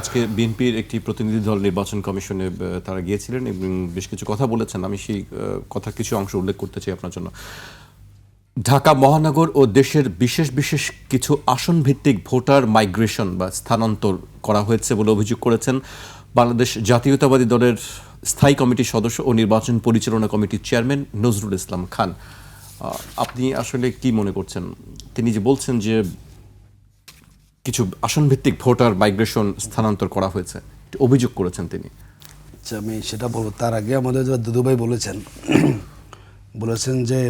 আজকে বিএনপির একটি প্রতিনিধি দল নির্বাচন কমিশনে তারা গিয়েছিলেন এবং বেশ কিছু কথা বলেছেন। আমি সেই কথা কিছু অংশ উল্লেখ করতে চাই আপনার জন্য। ঢাকা, মহানগর ও দেশের বিশেষ বিশেষ কিছু আসন ভিত্তিক ভোটার মাইগ্রেশন বা স্থানান্তর করা হয়েছে বলে অভিযোগ করেছেন বাংলাদেশ জাতীয়তাবাদী দলের স্থায়ী কমিটির সদস্য ও নির্বাচন পরিচালনা কমিটির চেয়ারম্যান নজরুল ইসলাম খান। আপনি আসলে কি মনে করছেন? তিনি যে বলছেন যে কিছু আসন ভিত্তিক ভোটার মাইগ্রেশন স্থানান্তর করা হয়েছে। অভিযোগ করেছেন তিনি। আচ্ছা আমি সেটা বলব। তার আগে আমাদের দুদুভাই বলেছেন বলেছেন যে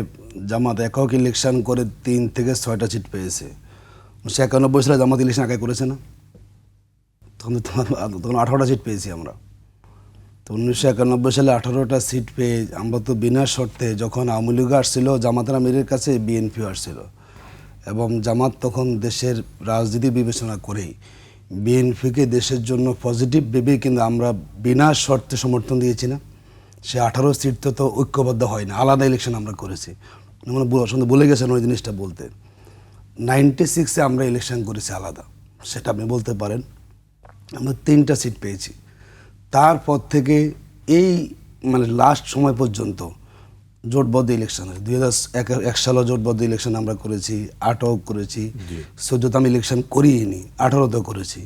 জামাত একক ইলেকশন করে তিন থেকে ছয়টা সিট পেয়েছে। উনিশশো একানব্বই সালে জামাত ইলেকশন আগে করেছে না? তখন তখন আঠারোটা সিট পেয়েছি আমরা। তো উনিশশো একানব্বই সালে আঠারোটা সিট পেয়ে, আমরা তো বিনা শর্তে যখন আওয়ামী লীগ আসছিল, জামাতের আমিরের কাছে বিএনপিও আসছিল। এবং জামাত তখন দেশের রাজনীতি বিবেচনা করেই। বিএনপিকে দেশের জন্য পজিটিভ ভেবে কিন্তু আমরা বিনা শর্তে সমর্থন দিয়েছি না। সে আঠারো সিট তো তো ঐক্যবদ্ধ হয় না, আলাদা ইলেকশন আমরা করেছি। মানে বলে- বলে গেছেন ওই জিনিসটা বলতে। নাইনটি সিক্সে আমরা ইলেকশন করেছি আলাদা, সেটা আপনি বলতে পারেন। আমরা তিনটা সিট পেয়েছি। তারপর থেকে এই মানে লাস্ট সময় পর্যন্ত জোটবদ্ধ ইলেকশন হয়। দুই হাজার এক সালে জোটবদ্ধ ইলেকশন আমরা করেছি আটও করেছি। চোদ্দোতে আমি ইলেকশন করিনি আঠারোতেও করেছি।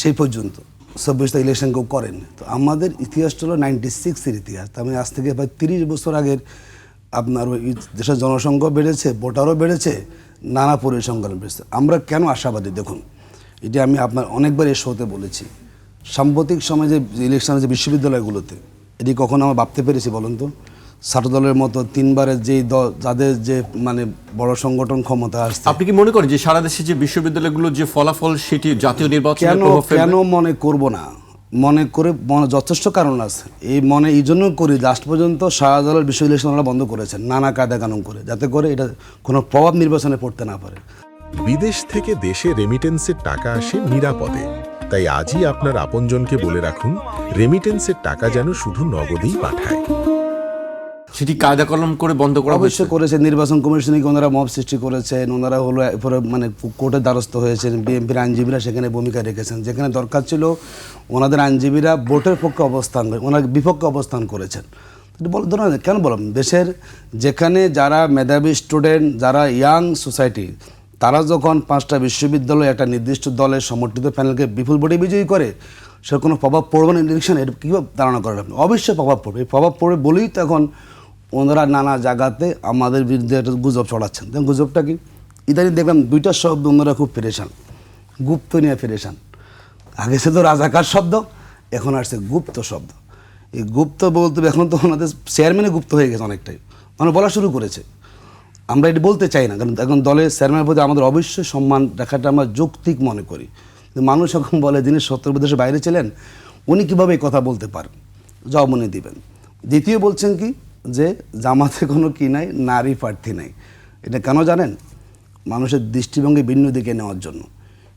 সেই পর্যন্ত। চব্বিশ চব্বিশটা ইলেকশন কেউ করেন তো আমাদের ইতিহাসটা হলো নাইনটি সিক্সের ইতিহাস। তার মানে আজ থেকে প্রায় তিরিশ বছর আগের আপনার ওই দেশের জনসংখ্যা বেড়েছে ভোটারও বেড়েছে নানা পরিসংখ্যান বেড়েছে। আমরা কেন আশাবাদী? দেখুন এটি আমি আপনার অনেকবার এই শোতে বলেছি। সাম্প্রতিক সময়ে যে ইলেকশন যে বিশ্ববিদ্যালয়গুলোতে এটি কখনো আমরা ভাবতে পেরেছি বলুন তো? ছাত্র দলের মতো তিনবারের যেই দল যাদের যে মানে বড় সংগঠন ক্ষমতা আসছে। আপনি কি মনে করেন যে সারা দেশে যে বিশ্ববিদ্যালয়গুলোর যে ফলাফল সেটি জাতীয় নির্বাচনে কেন মনে করব না। মনে করে মনে যথেষ্ট কারণ আছে। এই মনে এই জন্য করি লাস্ট পর্যন্ত শাহজালাল বিশ্ববিদ্যালয় ওনারা বন্ধ করেছেন নানা কায়দা কানুন করে যাতে করে এটা কোনো প্রভাব নির্বাচনে পড়তে না পারে। বিদেশ থেকে দেশে রেমিটেন্সের টাকা আসে নিরাপদে। তাই আজই আপনার আপনজনকে বলে রাখুন রেমিটেন্সের টাকা যেন শুধু নগদেই পাঠায়। সেটি কায়দা কলম করে বন্ধ করা অবশ্যই করেছে নির্বাচন কমিশনে ওনারা মব সৃষ্টি করেছেন ওনারা হলো এরপরে মানে কোর্টের দ্বারস্থ হয়েছেন বিএনপির আইনজীবীরা সেখানে ভূমিকা রেখেছেন। যেখানে দরকার ছিল ওনাদের আইনজীবীরা ভোটের পক্ষে অবস্থান ওনার বিপক্ষে অবস্থান করেছেন। কেন বললাম দেশের যেখানে যারা মেধাবী স্টুডেন্ট যারা ইয়াং সোসাইটি তারা যখন পাঁচটা বিশ্ববিদ্যালয় একটা নির্দিষ্ট দলের সমর্থিত প্যানেলকে বিপুল ভোটে বিজয়ী করে সে কোনো প্রভাব পড়বে না ইলেকশন এটা কীভাবে ধারণা করেন অবশ্যই প্রভাব পড়বে। এই প্রভাব পড়বে বলেই তো এখন ওনারা নানা জায়গাতে আমাদের বিরুদ্ধে একটা গুজব ছড়াচ্ছেন। গুজবটা কি? ইদানিং দেখলাম দুইটা শব্দ ওনারা খুব পেরেশান। গুপ্ত নিয়ে পেরেশান। আগে সে তো রাজাকার শব্দ, এখন আসছে গুপ্ত শব্দ। এই গুপ্ত বলতে এখন তো ওনাদের চেয়ারম্যানে গুপ্ত হয়ে গেছে অনেকটাই। মানে বলা শুরু করেছে। আমরা এটি বলতে চাই না, কারণ এখন দলের চেয়ারম্যানের প্রতি আমাদের অবশ্যই সম্মান রাখাটা আমরা যৌক্তিক মনে করি। মানুষ এখন বলে, যিনি সত্তর প্রদেশের বাইরে ছিলেন, উনি কীভাবে এই কথা বলতে পারেন? জবাব উনি দিবেন। দ্বিতীয় বলছেন কি যে জামাতে কোনো কি নাই, নারী প্রার্থী নাই। এটা কেন জানেন? মানুষের দৃষ্টিভঙ্গি ভিন্ন দিকে নেওয়ার জন্য।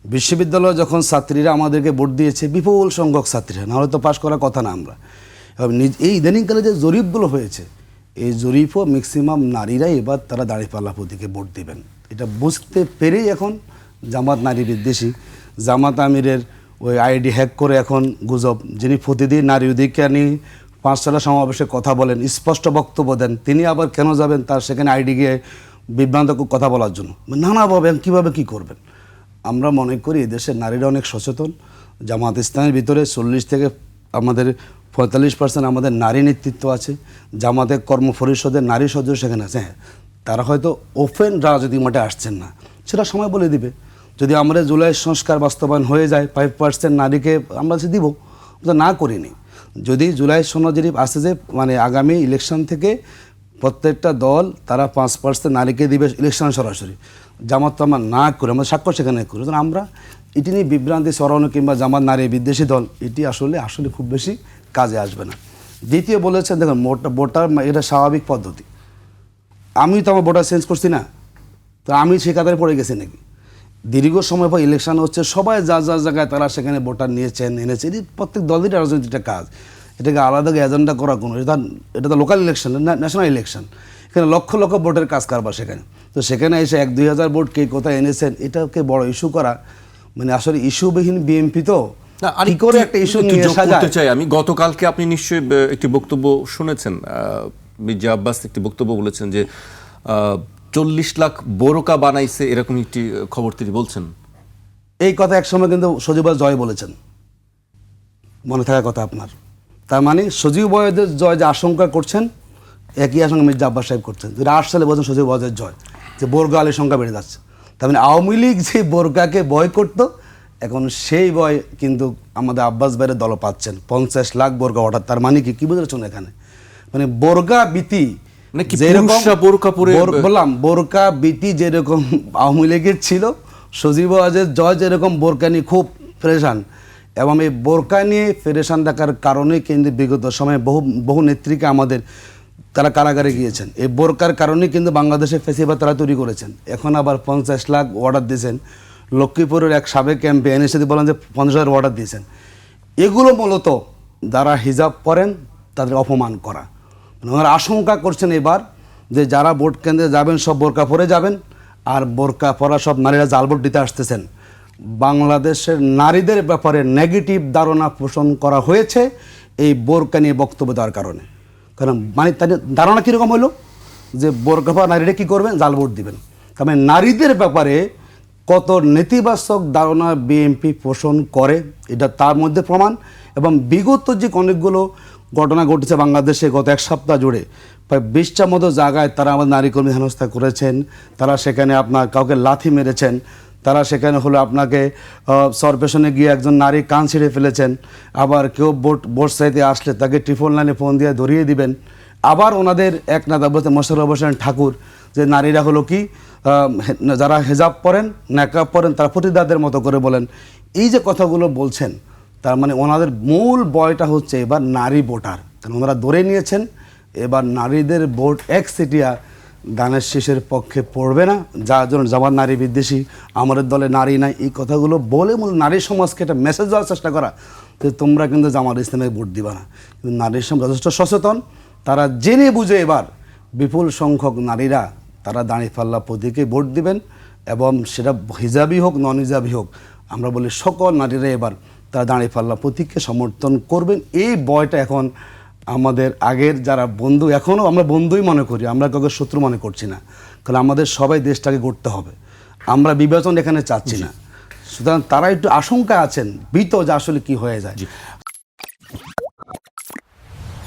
বিশ্ববিদ্যালয়ে যখন ছাত্রীরা আমাদেরকে ভোট দিয়েছে, বিপুল সংখ্যক ছাত্রীরা, নাহলে তো পাশ করার কথা না আমরা। এবং এই ইদানিংকালে যে জরিপগুলো হয়েছে, এই জরিপও ম্যাক্সিমাম নারীরাই এবার তারা দাঁড়িপাল্লা প্রতীকে ভোট দিবেন। এটা বুঝতে পেরেই এখন জামাত নারী বিদ্বেষী। জামাত আমিরের ওই আইডি হ্যাক করে এখন গুজব। যিনি প্রতিদিন নারী অধিকার নিয়ে পাঁচশোটা সমাবেশে কথা বলেন, স্পষ্ট বক্তব্য দেন। তিনি আবার কেন যাবেন তার সেখানে আইডি গিয়ে বিভ্রান্ত কথা বলার জন্য। নানাভাবে কীভাবে কী করবেন? আমরা মনে করি দেশের নারীরা অনেক সচেতন। জামাত ইসলামের ভিতরে চল্লিশ থেকে আমাদের পঁয়তাল্লিশ পার্সেন্ট আমাদের নারী নেতৃত্ব আছে। জামাতের কর্ম পরিষদের নারী সদস্য সেখানে আছে। হ্যাঁ তারা হয়তো ওপেন রাজনীতি মাঠে আসছেন না। সেটা সময় বলে দিবে। যদি আমরা জুলাই সংস্কার বাস্তবায়ন হয়ে যায় ফাইভ পার্সেন্ট নারীকে আমরা দিব না করিনি। যদি জুলাই সনদ আসে যে মানে আগামী ইলেকশন থেকে প্রত্যেকটা দল তারা পাঁচ পার্সেন্ট নারীকে দিবে ইলেকশন সরাসরি। জামাত তো আমরা না করে, আমরা স্বাক্ষর সেখানে করি। আমরা এটি নিয়ে বিভ্রান্তি সরানো কিংবা জামাত, নারী, বিদ্বেষী দল এটি আসলে আসলে খুব বেশি কাজে আসবে না। দ্বিতীয় বলেছেন, দেখুন ভোটার এটা স্বাভাবিক পদ্ধতি। আমি তো আমার ভোটার চেঞ্জ করছি না। তো আমি সে কাতারে পড়ে গেছি নাকি? দীর্ঘ সময় পর ইলেকশন হচ্ছে সবাই যা যা জায়গায় তারা সেখানে ভোটার নিয়েছেন এনেছে। এটি প্রত্যেক দলেরই রাজনীতিটা কাজ। এটাকে আলাদা এজেন্ডা করা কোনো এটা এটা তো লোকাল ইলেকশন ন্যাশনাল ইলেকশন এখানে লক্ষ লক্ষ ভোটের কাজ কারবার সেখানে। তো সেখানে এসে এক দুই হাজার ভোট কে কোথায় এনেছেন এটাকে বড় ইস্যু করা। মানে আসলে ইস্যুবিহীন বিএমপি তো কি করে একটা ইস্যু নিয়ে করতে চাই আমি। গতকালকে আপনি নিশ্চয়ই একটি বক্তব্য শুনেছেন। মির্জা আব্বাস একটি বক্তব্য বলেছেন যে চল্লিশ লাখ বোরকা বানাইছে এরকম একটি খবর তিনি বলছেন। এই কথা একসময় কিন্তু সজীব জয় বলেছেন। মনে থাকার কথা আপনার। তার মানে সজীব বয়দের জয় যে আশঙ্কা করছেন, একই আশঙ্কা মির্জা আব্বাস সাহেব করছেন। যেটা আট সালে বলছেন সজীব বয়দের জয়, যে বোরগা আলীর সংখ্যা বেড়ে যাচ্ছে। তার মানে আওয়ামী লীগ যে বোরগাকে ভয় করতো, এখন সেই ভয় কিন্তু আমাদের আব্বাস ভাইয়ের দল পাচ্ছেন। পঞ্চাশ লাখ বোরগা হঠাৎ তার মানে কি? কী বুঝেছেন এখানে? মানে বোরগা বিতি মানে যেরকম- পুরুষরা বোরকা পরে- বললাম বোরকা বিটি যেরকম আওয়ামী লীগের ছিল সজীব আজের জয় যেরকম বোরকা নিয়ে খুব ফ্রেশান। এবং এই বোরকা নিয়ে ফেরেশান থাকার কারণে কিন্তু বিগত সময়ে বহু বহু নেত্রীকে আমাদের তারা কারাগারে গিয়েছেন। এই বোরকার কারণে কিন্তু বাংলাদেশে ফেসিবাদ তারা তৈরি করেছেন। এখন আবার পঞ্চাশ লাখ অর্ডার দিয়েছেন। লক্ষ্মীপুরের এক সাবেক ক্যাম্পে এনে সাথে বলেন যে পঞ্চাশ হাজার অর্ডার দিয়েছেন। এগুলো মূলত যারা হিজাব পরেন তাদের অপমান করা। মানে ওনারা আশঙ্কা করছেন এবার যে যারা ভোট কেন্দ্রে যাবেন, সব বোরকা পরে যাবেন আর বোরকা পরা সব নারীরা জাল ভোট দিতে আসতেছেন। বাংলাদেশের নারীদের ব্যাপারে নেগেটিভ ধারণা পোষণ করা হয়েছে, এই বোরকা নিয়ে বক্তব্য দেওয়ার কারণে। কারণ মানে তাদের ধারণা কীরকম হলো? যে বোরকা পরা নারীরা কী করবেন? জাল ভোট দিবেন। তার মানে নারীদের ব্যাপারে কত নেতিবাচক ধারণা বিএনপি পোষণ করে, এটা তার মধ্যে প্রমাণ। এবং বিগত যে অনেকগুলো ঘটনা ঘটেছে বাংলাদেশে গত এক সপ্তাহ জুড়ে। প্রায় বিশটার মতো জায়গায় তারা আমাদের নারী কর্মী হেনস্থা করেছেন। তারা সেখানে আপনার কাউকে লাথি মেরেছেন। তারা সেখানে হলো আপনাকে সরপেশনে গিয়ে একজন নারী কান ছিঁড়ে ফেলেছেন। আবার কেউ বোট বোট সাইতে আসলে তাকে টিফোন লাইনে ফোন দিয়ে ধরিয়ে দিবেন। আবার ওনাদের এক নেতা বলতে মোশারফ হোসেন ঠাকুর, যে নারীরা হলো কি যারা হেজাব পরেন নাকাব পরেন, তারা প্রতিদাদের মতো করে বলেন। এই যে কথাগুলো বলছেন তার মানে ওনাদের মূল বয়টা হচ্ছে এবার নারী ভোটার। কারণ ওনারা ধরে নিয়েছেন, এবার নারীদের ভোট এক সিটিয়া দানের শেষের পক্ষে পড়বে না। যার জন্য যাবার নারী বিদ্বেষী, আমাদের দলে নারী নাই, এই কথাগুলো বলে মূল নারী সমাজকে একটা মেসেজ দেওয়ার চেষ্টা করা যে তোমরা কিন্তু জামাত ইসলামে ভোট দিবা না। কিন্তু নারীর সমাজ যথেষ্ট সচেতন, তারা জেনে বুঝে এবার বিপুল সংখ্যক নারীরা তারা দাঁড়িপাল্লা প্রতীকে ভোট দিবেন এবং সেটা হিজাবি হোক নন হিজাবি হোক, আমরা বলি সকল নারীরা এবার তারা দাঁড়িয়ে পাল্লা প্রতীককে সমর্থন করবেন। এই বয়টা এখন আমাদের আগের যারা বন্ধু এখনও আমরা বন্ধুই মনে করি আমরা কাউকে শত্রু মনে করছি না। কারণ আমাদের সবাই দেশটাকে গড়তে হবে। আমরা বিবেচন এখানে চাচ্ছি না। সুতরাং তারা একটু আশঙ্কা আছেন ভীত যে আসলে কি হয়ে যায়।